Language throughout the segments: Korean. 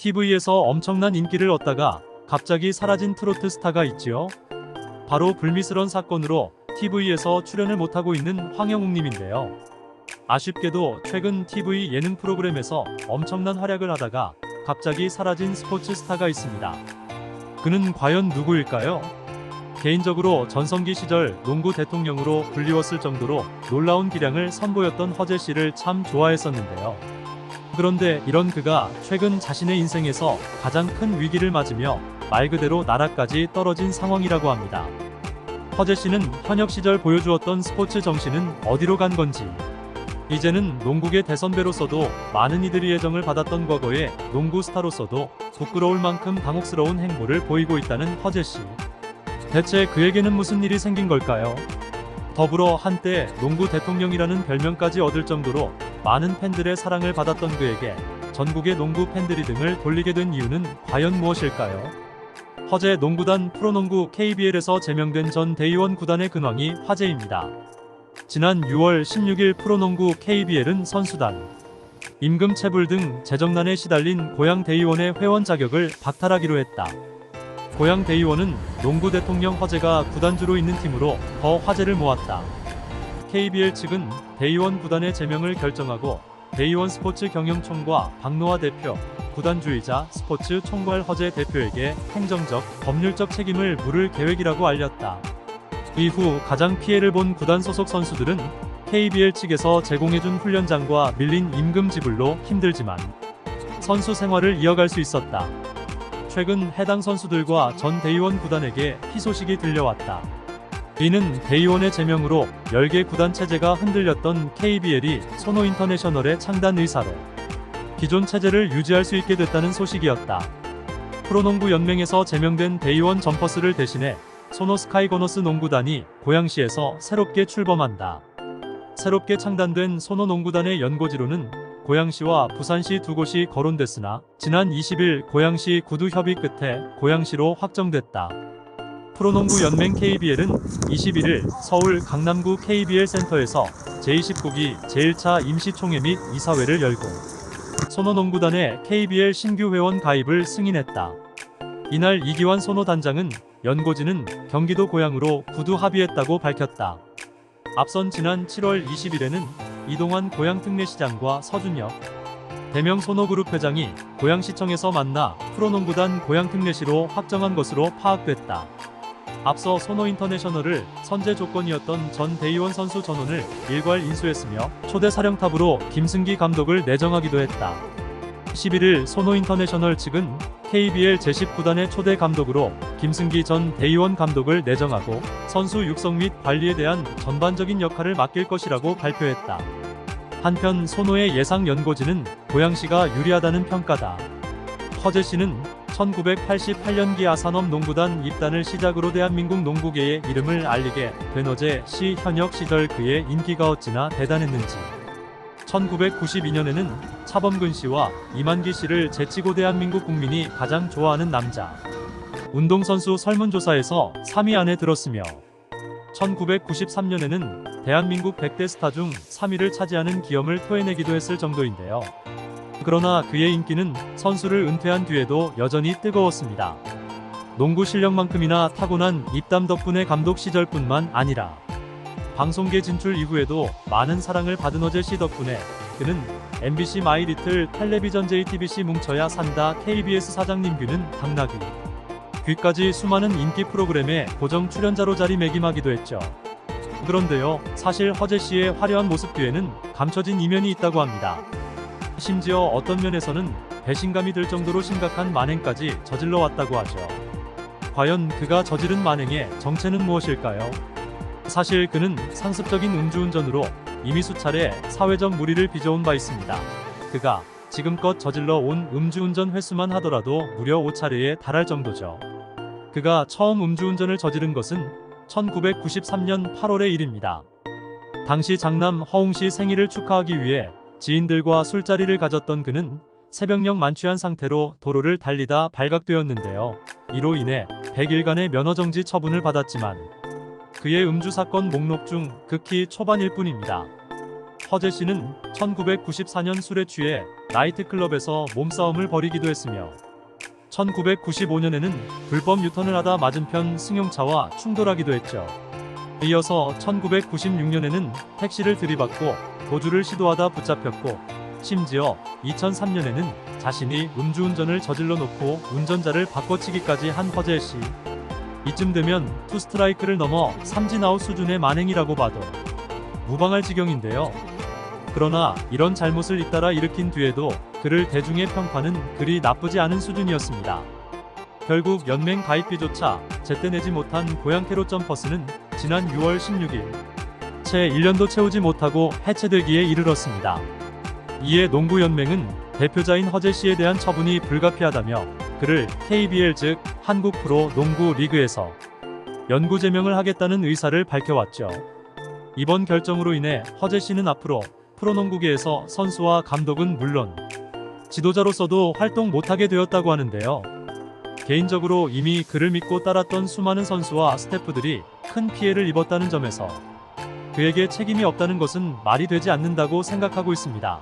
TV에서 엄청난 인기를 얻다가 갑자기 사라진 트로트 스타가 있지요. 바로 불미스런 사건으로 TV에서 출연을 못하고 있는 황영웅님인데요. 아쉽게도 최근 TV 예능 프로그램에서 엄청난 활약을 하다가 갑자기 사라진 스포츠 스타가 있습니다. 그는 과연 누구일까요? 개인적으로 전성기 시절 농구 대통령으로 불리웠을 정도로 놀라운 기량을 선보였던 허재 씨를 참 좋아했었는데요. 그런데 이런 그가 최근 자신의 인생에서 가장 큰 위기를 맞으며 말 그대로 나라까지 떨어진 상황이라고 합니다. 허재 씨는 현역 시절 보여주었던 스포츠 정신은 어디로 간 건지. 이제는 농구계 대선배로서도 많은 이들이 애정을 받았던 과거에 농구 스타로서도 부끄러울 만큼 당혹스러운 행보를 보이고 있다는 허재 씨. 대체 그에게는 무슨 일이 생긴 걸까요? 더불어 한때 농구 대통령이라는 별명까지 얻을 정도로 많은 팬들의 사랑을 받았던 그에게 전국의 농구 팬들이 등을 돌리게 된 이유는 과연 무엇일까요? 허재 농구단 프로농구 KBL에서 제명된 전 대의원 구단의 근황이 화제입니다. 지난 6월 16일 프로농구 KBL은 선수단, 임금 체불 등 재정난에 시달린 고양 대의원의 회원 자격을 박탈하기로 했다. 고양 대의원은 농구 대통령 허재가 구단주로 있는 팀으로 더 화제를 모았다. KBL 측은 대의원 구단의 제명을 결정하고 대의원 스포츠 경영총과 박노아 대표, 구단주이자 스포츠 총괄 허재 대표에게 행정적, 법률적 책임을 물을 계획이라고 알렸다. 이후 가장 피해를 본 구단 소속 선수들은 KBL 측에서 제공해준 훈련장과 밀린 임금 지불로 힘들지만 선수 생활을 이어갈 수 있었다. 최근 해당 선수들과 전 대의원 구단에게 희소식이 들려왔다. 이는 대의원의 제명으로 10개 구단 체제가 흔들렸던 KBL이 소노 인터내셔널의 창단 의사로 기존 체제를 유지할 수 있게 됐다는 소식이었다. 프로농구 연맹에서 제명된 대의원 점퍼스를 대신해 소노 스카이거너스 농구단이 고양시에서 새롭게 출범한다. 새롭게 창단된 소노 농구단의 연고지로는 고양시와 부산시 두 곳이 거론됐으나 지난 20일 고양시 구두 협의 끝에 고양시로 확정됐다. 프로농구 연맹 KBL은 21일 서울 강남구 KBL 센터에서 제29기 제1차 임시총회 및 이사회를 열고 소노농구단의 KBL 신규 회원 가입을 승인했다. 이날 이기환 소노 단장은 연고지는 경기도 고양으로 구두 합의했다고 밝혔다. 앞선 지난 7월 20일에는 이동환 고양특례시장과 서준혁 대명 소노그룹 회장이 고양시청에서 만나 프로농구단 고양특례시로 확정한 것으로 파악됐다. 앞서 소노 인터내셔널을 선제 조건이었던 전 대의원 선수 전원을 일괄 인수했으며 초대 사령탑으로 김승기 감독을 내정하기도 했다. 11일 소노 인터내셔널 측은 KBL 제19단의 초대 감독으로 김승기 전 대의원 감독을 내정하고 선수 육성 및 관리에 대한 전반적인 역할을 맡길 것이라고 발표했다. 한편 소노의 예상 연고지는 고양시가 유리하다는 평가다. 허재 씨는 1988년 기 아 산업 농구단 입단을 시작으로 대한민국 농구계의 이름을 알리게 된 어제 시 현역 시절 그의 인기가 어찌나 대단했는지. 1992년에는 차범근 씨와 이만기 씨를 제치고 대한민국 국민이 가장 좋아하는 남자. 운동선수 설문조사에서 3위 안에 들었으며 1993년에는 대한민국 100대 스타 중 3위를 차지하는 기염을 토해내기도 했을 정도인데요. 그러나 그의 인기는 선수를 은퇴한 뒤에도 여전히 뜨거웠습니다. 농구 실력만큼이나 타고난 입담 덕분에 감독 시절뿐만 아니라 방송계 진출 이후에도 많은 사랑을 받은 어제 씨 덕분에 그는 MBC 마이리틀 텔레비전 JTBC 뭉쳐야 산다 KBS 사장님 귀는 당나귀 귀까지 수많은 인기 프로그램에 고정 출연자로 자리매김하기도 했죠. 그런데요, 사실 허재 씨의 화려한 모습 뒤에는 감춰진 이면이 있다고 합니다. 심지어 어떤 면에서는 배신감이 들 정도로 심각한 만행까지 저질러 왔다고 하죠. 과연 그가 저지른 만행의 정체는 무엇일까요? 사실 그는 상습적인 음주운전으로 이미 수차례 사회적 무리를 빚어온 바 있습니다. 그가 지금껏 저질러 온 음주운전 횟수만 하더라도 무려 5차례에 달할 정도죠. 그가 처음 음주운전을 저지른 것은 1993년 8월의 일입니다. 당시 장남 허웅 씨 생일을 축하하기 위해 지인들과 술자리를 가졌던 그는 새벽녘 만취한 상태로 도로를 달리다 발각되었는데요. 이로 인해 100일간의 면허정지 처분을 받았지만 그의 음주 사건 목록 중 극히 초반일 뿐입니다. 허재 씨는 1994년 술에 취해 나이트클럽에서 몸싸움을 벌이기도 했으며 1995년에는 불법 유턴을 하다 맞은편 승용차와 충돌하기도 했죠. 이어서 1996년에는 택시를 들이받고 도주를 시도하다 붙잡혔고 심지어 2003년에는 자신이 음주운전을 저질러 놓고 운전자를 바꿔치기까지 한 허재 씨. 이쯤 되면 투 스트라이크를 넘어 삼진아웃 수준의 만행이라고 봐도 무방할 지경인데요. 그러나 이런 잘못을 잇따라 일으킨 뒤에도 그를 대중의 평판은 그리 나쁘지 않은 수준이었습니다. 결국 연맹 가입비조차 제때 내지 못한 고양캐롯 점퍼스는 지난 6월 16일 채 1년도 채우지 못하고 해체되기에 이르렀습니다. 이에 농구연맹은 대표자인 허재 씨에 대한 처분이 불가피하다며 그를 KBL 즉 한국 프로 농구 리그에서 연구 제명을 하겠다는 의사를 밝혀왔죠. 이번 결정으로 인해 허재 씨는 앞으로 프로농구계에서 선수와 감독은 물론 지도자로서도 활동 못하게 되었다고 하는데요. 개인적으로 이미 그를 믿고 따랐던 수많은 선수와 스태프들이 큰 피해를 입었다는 점에서 그에게 책임이 없다는 것은 말이 되지 않는다고 생각하고 있습니다.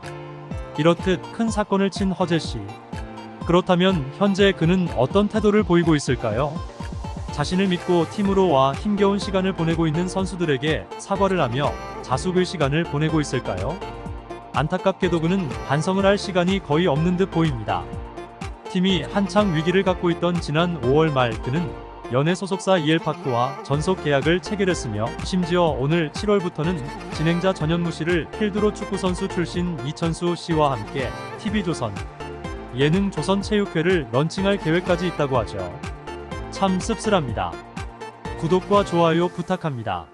이렇듯 큰 사건을 친 허재 씨. 그렇다면 현재 그는 어떤 태도를 보이고 있을까요? 자신을 믿고 팀으로 와 힘겨운 시간을 보내고 있는 선수들에게 사과를 하며 자숙의 시간을 보내고 있을까요? 안타깝게도 그는 반성을 할 시간이 거의 없는 듯 보입니다. 팀이 한창 위기를 갖고 있던 지난 5월 말 그는 연예 소속사 이엘파크와 전속 계약을 체결했으며 심지어 오늘 7월부터는 진행자 전현무 씨를 필드로 축구 선수 출신 이천수 씨와 함께 TV조선 예능 조선체육회를 런칭할 계획까지 있다고 하죠. 참 씁쓸합니다. 구독과 좋아요 부탁합니다.